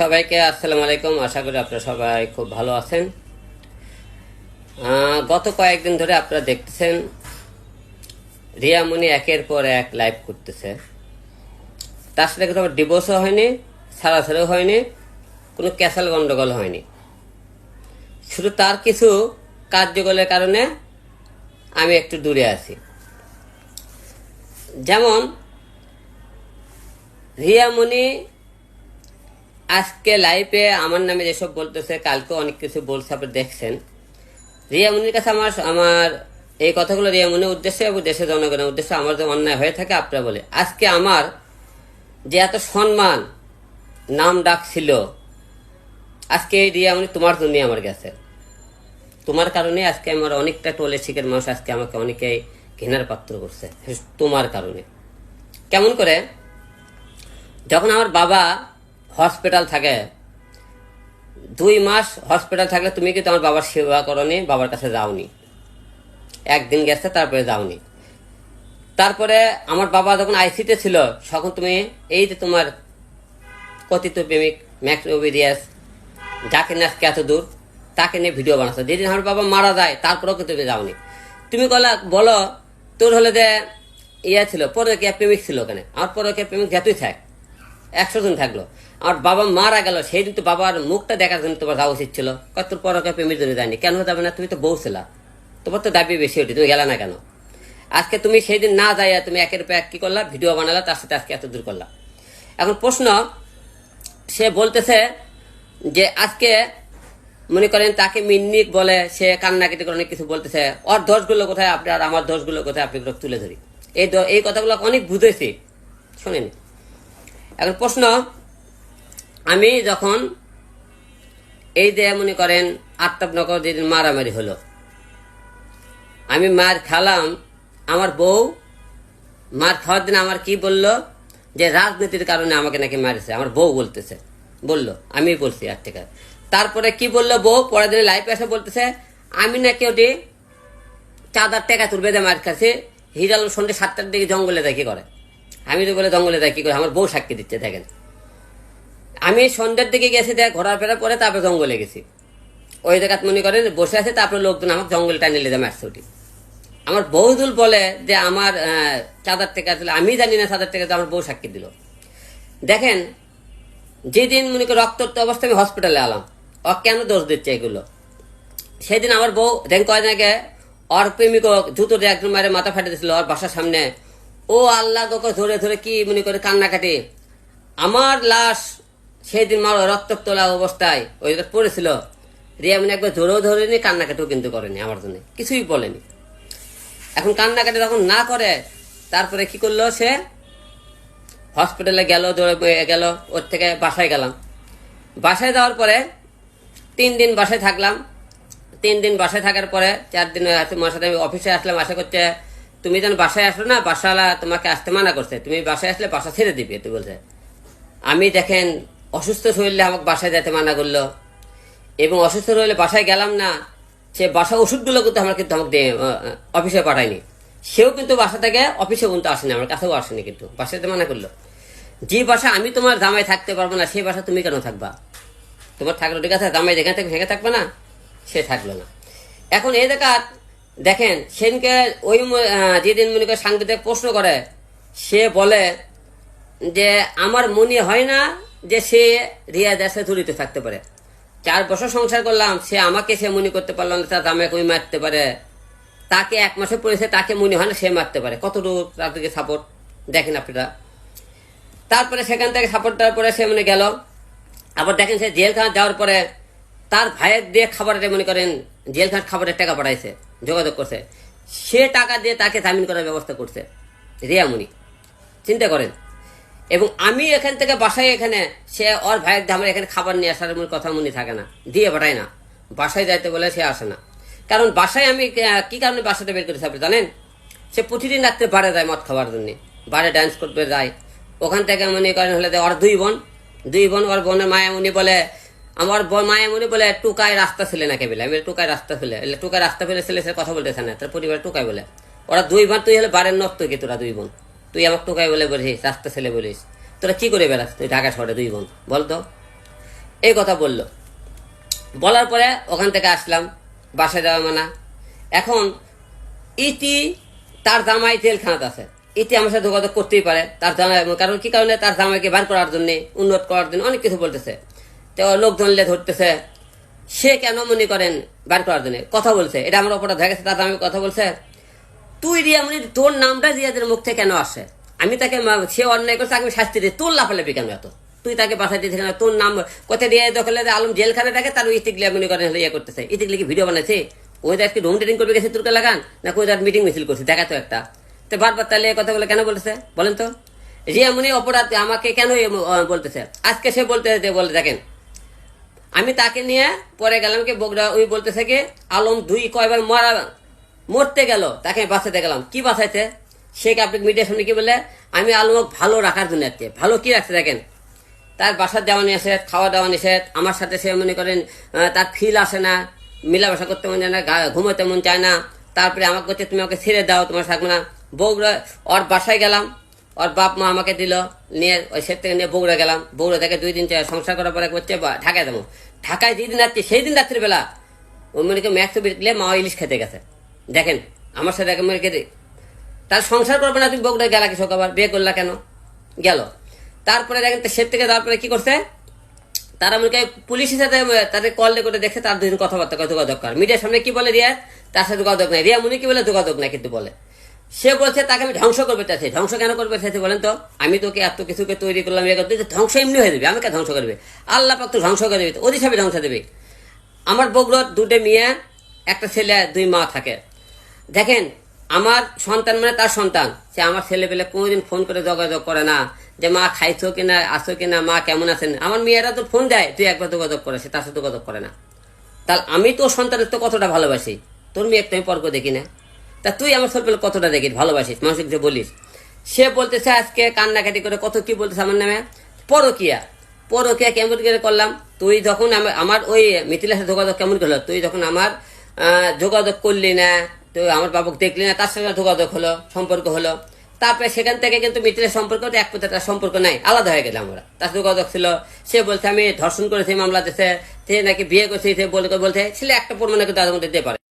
সবাইকে আসসালামু আলাইকুম। আশা করি আপনারা সবাই খুব ভালো আছেন। গত কয়েকদিন ধরে আপনারা দেখতেছেন রিয়ামণি একের পর এক লাইভ করতেছে। তার সাথে কোনো ডিভোর্সও হয়নি, ছাড়াছাড়িও হয়নি, কোনো ক্যাসাল গন্ডগোল হয়নি। শুধু তার কিছু কার্যকলের কারণে আমি একটু দূরে আছি। যেমন রিয়ামণি আজকে লাইভে আমার নামে যেসব বলতেছে কালকে অনেক কিছু বলছে, আপনি দেখছেন। রিয়া মুনির কাছে আমার আমার এই কথাগুলো রিয়া মুনির উদ্দেশ্যে এবং দেশের জনগণের উদ্দেশ্যে আমার যে অন্যায় হয়ে থাকে আপনারা বলে। আজকে আমার যে এত সম্মান, নাম ডাক ছিল, আজকে এই রিয়ামনি তোমার জন্যই আমার গেছে। তোমার কারণে আজকে আমার অনেকটা টোলে শিখের মানুষ আজকে আমাকে অনেকেই ঘৃণার পাত্র করছে, তোমার কারণে। কেমন করে? যখন আমার বাবা হসপিটাল থাকে। দুই মাস হসপিটাল থাকলে তুমি কিন্তু আমার বাবার সেবা করনি, বাবার কাছে যাওনি। একদিন গেছে, তারপরে যাওনি। তারপরে আমার বাবা যখন আইসিতে ছিল, তখন তুমি এই যে তোমার কথিত প্রেমিক ম্যাক্স ওবিডিয়াস যাকে নিয়ে আজকে এত দূর, তাকে নিয়ে ভিডিও বানাচ্ছ। যেদিন আমার বাবা মারা যায়, তারপরেও কিন্তু তুমি যাওনি। তুমি কলা বলো, তোর হলে যে ইয়ে ছিল, পরকিয়া প্রেমিক ছিল ওখানে আমার পরকিয়া প্রেমিক যতই থাক একশো জন থাকল। আমার বাবা মারা গেল, সেই দিন তো বাবার মুখটা দেখার জন্য তোমার যাওয়া উচিত ছিল। কত পরকে প্রেমের জন্য যায়নি। কেন যাবে না? তুমি তো বউ ছিলা। তোমার তো দাবি বেশি ওটি তুমি গেলা না কেন? আজকে তুমি সেই দিন না যাইয়া তুমি একের পর এক কি করলা? ভিডিও বানালা, তার সাথে আজকে এত দূর করলা। এখন প্রশ্ন, সে বলতেছে যে আজকে মনে করেন তাকে মিন্নিক বলে, সে কান্নাকাটি করে অনেক কিছু বলতেছে। ওর দোষগুলো কোথায়? আপনি আর আমার দোষগুলো কোথায়? আপনি তুলে ধরি। এই এই কথাগুলো অনেক বুঝেছি। শোনেন। এখন প্রশ্ন, আমি যখন এই যে মনে করেন আত্মাবনগর যেদিন মারামারি হলো, আমি মার খালাম, আমার বউ মার খাওয়ার দিন আমার কি বলল? যে রাজনীতির কারণে আমাকে নাকি মারিছে, আমার বউ বলতেছে, বলল আমি বলছি আর থেকে। তারপরে কি বলল বউ? পরের দিনে লাইফে এসে বলতেছে, আমি নাকি ওটি চাঁদার টাকা তুলবে দিয়ে মার খাচ্ছি হিরাল সন্ধ্যে সাতটার দিকে জঙ্গলে দেখি করে? আমি তো বলে জঙ্গলে যায় কি করে? আমার বউ সাক্ষী দিচ্ছে, দেখেন। আমি সন্ধ্যের দিকে গেছি, দেখ, ঘোরার ফেরার পরে তারপরে জঙ্গলে গেছি। ওই জায়গাত মনে করেন, বসে আছে, তারপরে লোকজন আমাকে জঙ্গলে টাইনে নিয়ে যায় মারছে ওটি আমার বহুদুল বলে যে, আমার চাঁদার টাকা দিল আমি জানি না চাঁদার টাকা আমার বউ সাক্ষী দিল। দেখেন, যেদিন মনে করি রক্তাক্ত অবস্থায় আমি হসপিটালে আলাম ও কেন দোষ দিচ্ছে এগুলো? সেদিন আমার বউ দেন কয়েকদিন আগে ওর প্রেমিক জুতো দিয়ে একজন মারে মাথা ফাটে দিয়েছিল, ওর বাসার সামনে ও আল্লাহ তোকে ধরে ধরে কি মনে করে কান্নাকাটি? আমার লাশ সেদিন মার রক্তাক্ত অবস্থায় ওই পড়েছিল। রিয়া মানে একবার ধরেও ধরেনি, কান্নাকাটিও কিন্তু করেনি আমার জন্য। কিছুই বলেনি। এখন কান্নাকাটি যখন না করে, তারপরে কি করল সে? হসপিটালে গেল দৌড়ে গেল, ওর থেকে বাসায় গেলাম। বাসায় যাওয়ার পরে তিন দিন বাসায় থাকলাম। তিন দিন বাসায় থাকার পরে চার দিন তোমার সাথে আমি অফিসে আসলাম, আশা করছে তুমি যেন বাসায় আসলো না, বাসাওয়ালা তোমাকে আসতে মানা করছে। তুমি বাসায় আসলে বাসা ছেড়ে দিবে তুই বলছে। আমি দেখেন, অসুস্থ শরীরে আমাকে বাসায় যেতে মানা করল। এবং অসুস্থ হলে বাসায় গেলাম না, সে বাসা ওষুধগুলো কিন্তু আমার কিন্তু আমাকে অফিসে পাঠায়নি। সেও কিন্তু বাসা থেকে অফিসে কিন্তু আসেনি, আমার কাছেও আসেনি কিন্তু বাসাতে মানা করল। যে বাসা আমি তোমার জামাই থাকতে পারব না সেই বাসা তুমি কেন থাকবা? তোমার থাকল ঠিক আছে জামাই যেখানে থেকে ভেঙে থাকবে না? সে থাকল না। এখন এই দেখা দেখেন সেদিনকে ওই যেদিন মনে করে সাংবাদিক প্রশ্ন করে, সে বলে যে, আমার মনে হয় না যে সে রিয়া দেশে জড়িত থাকতে পারে। চার বছর সংসার করলাম, সে আমাকে সে মনে করতে পারল না, তার দামে কই মারতে পারে। তাকে এক মাসে পড়েছে তাকে মনে হয় না সে মারতে পারে। কতটুকু তার দিকে সাপোর্ট দেখেন আপনারা? তারপরে সেখান থেকে সাপোর্ট দেওয়ার পরে সে মনে গেল, আবার দেখেন সে জেলখানা যাওয়ার পরে তার ভাইয়ের দিয়ে খাবারের মনে করেন, জেলখানার খাবারের টাকা পাঠাইছে। যোগাযোগ করছে। সে টাকা দিয়ে তাকে জামিন করার ব্যবস্থা করছে রিয়ামণি চিন্তা করেন। এবং আমি এখান থেকে বাসায় এখানে, সে ওর ভাইয়ের আমার এখানে খাবার নিয়ে আসার মনে কথা মনে থাকে না, দিয়ে পাঠায় না। বাসায় যাইতে বলে সে আসে না। কারণ বাসায় আমি কি কারণে বাসাটা বের করেছি আপনি জানেন? সে প্রতিদিন রাত্রে বারে যায় মদ খাবার জন্য। বারে ডান্স করতে যায়। ওখান থেকে মনে করেন হলে ওর দুই বোন দুই বোন ওর বোনের মায়ামুনি বলে আমার ব- মায়ামুনি বলে টুকায় রাস্তা ছেলে না কেবলে আমি বলি, টুকায় রাস্তা ফেলে টুকায় রাস্তা ফেলে ছেলে সে কথা বলতেছে না তার পরিবার টুকায় বলে। ওরা দুই বোন তুই হলে বারের নষ্ট কি তোরা দুই বোন? তুই আমার টুকায় বলে বলিস রাস্তা ছেলে বলিস। তোরা কি করে বেড়াস? তুই ঢাকা শহরে দুই বোন। বলতো এই কথা বলল। বলার পরে ওখান থেকে আসলাম বাসায় যাওয়া মানা। এখন ইতি তার জামাই জেলখানাতে আছে। ইতি আমার সাথে যোগাযোগ করতেই পারে তার জামাই কারণ কি কারণে? তার জামাইকে বার করার জন্য উন্নত করার জন্য অনেক কিছু বলতেছে। তো লোকজন লে ধরতেছে। সে কেন মনে করেন বার করার জন্য? কথা বলছে। এটা আমার অপরাধ হয়ে গেছে তার আমি কথা বলছে। তুই রিয়ামণি তোর নামটা রিয়াদের মুখ থেকে কেন আসে? আমি তাকে সে অন্যায় করছে, আমি শাস্তি দিই। তোর লাফালাফি কেন এত? তুই তাকে বাসায় দিতে কেন? তোর নাম কোথায় রিয়া দখলে আলম জেলখানে থাকে তার ইতিকলি মনে করেন ইয়ে করতেছে। ইতিকলি কি ভিডিও বানাইছে? ওই আজকে রুম ট্রেডিং করবে গেছে তুর্কা লাগান, না তার মিটিং মিছিল করছে? দেখা তো একটা। তো বারবার তাহলে এই কথাগুলো কেন বলতেছে? বলেন তো। রিয়ামণি অপরাধ আমাকে কেন বলতেছে? আজকে সে বলতে বলে দেখেন আমি তাকে নিয়ে পরে গেলাম কি বগুড়া ওই বলতেছে কি, আলম দুই কয়বার মারা মরতে গেল, তাকে বাঁচাতে গেলাম। কি বাঁচাইতে শেখ আপনি মিডিয়ার সামনে কি বলে, আমি আলমক ভালো রাখার জন্য আজকে। ভালো কি রাখছে দেখেন? তার বাসার যাওয়া নিষেধ, খাওয়া দাওয়া নিষেধ, আমার সাথে সে মনে করেন তার ফিল আসে না মিলামেশা করতে মন যায় না ঘুমোতে মন চায় না। তারপরে আমাকে বলছে, তুমি আমাকে ছেড়ে দাও, তোমার থাকবে না। বগুড়া ওর বাসায় গেলাম। ওর বাপ মা আমাকে দিল, নিয়ে ওই সেট থেকে নিয়ে বগুড়া গেলাম। বগুড়া থেকে দুই দিন সংসার করার পরে করছে ঢাকায় দেবো ঢাকায় যেদিন যাচ্ছি, সেই দিন রাত্রিবেলা করি ম্যাক্স বিরকলে মা ইলিশ খেতে গেছে। দেখেন, আমার সাথে মনে করি তার সংসার করবে না, তুমি বগুড়া গেলা কিছু আবার বিয়ে করলা কেন? গেল। তারপরে দেখেন সে থেকে তারপরে কি করছে? তারা করি পুলিশের সাথে, তাদের কল করে দেখে তার দুদিন কথাবার্তা যোগাযোগ কর। মিডিয়ার সামনে কি বলে রিয়া? তার সাথে যোগাযোগ নাই। রিয়া মনে কি বলে? যোগাযোগ নাই কিন্তু বলে। সে বলছে, তাকে আমি ধ্বংস করবে চাইছি। ধ্বংস কেন করবে চাইছি বলেন তো? আমি তোকে এত কিছুকে তৈরি করলাম ইয়ে করতে ধ্বংস এমনি হয়ে যাবে। আমাকে ধ্বংস করবে। আল্লাহ পাক তো ধ্বংস করে দেবে ওদের সবই ধ্বংস দেবে। আমার বগুড়ার দুটো মেয়ে, একটা ছেলে, দুই মা থাকে। দেখেন, আমার সন্তান মানে তার সন্তান। সে আমার ছেলে পেলে কোনোদিন ফোন করে যোগাযোগ করে না, যে মা খাইছো কিনা আসো কিনা, মা কেমন আছেন? আমার মেয়েরা তো ফোন দেয়, তুই একবার যোগাযোগ করে, সে তার সাথে যোগাযোগ করে না। তাহলে আমি তোর সন্তানের তো কতটা ভালোবাসি? তোর মেয়ে একটা আমি পর্ক দেখি না। তা তুই আমার ছোট কতটা দেখিস, ভালোবাসিস মানুষকে বলিস। সে বলতেছে আজকে কান্নাকাটি করে, কত কি বলতেছে আমার নামে? পরকিয়া। পরকিয়া কেমন করে করলাম? তুই যখন আমার- ওই মিথিলার সাথে যোগাযোগ কেমন করল তুই যখন আমার যোগাযোগ করলি না, তুই আমার বাবুকে দেখলি না, তার সঙ্গে যোগাযোগ হলো, সম্পর্ক হলো। তারপরে সেখান থেকে কিন্তু মিত্রের সম্পর্ক, এক তার সম্পর্ক নাই, আলাদা হয়ে গেলাম আমরা। তার যোগাযোগ ছিল। সে বলছে, আমি ধর্ষণ করেছি, মামলা দিতে সে নাকি বিয়ে করছি, সে বলে বলছে, ছেলে একটা প্রমাণ কিন্তু তাদের মধ্যে দিতে পারে।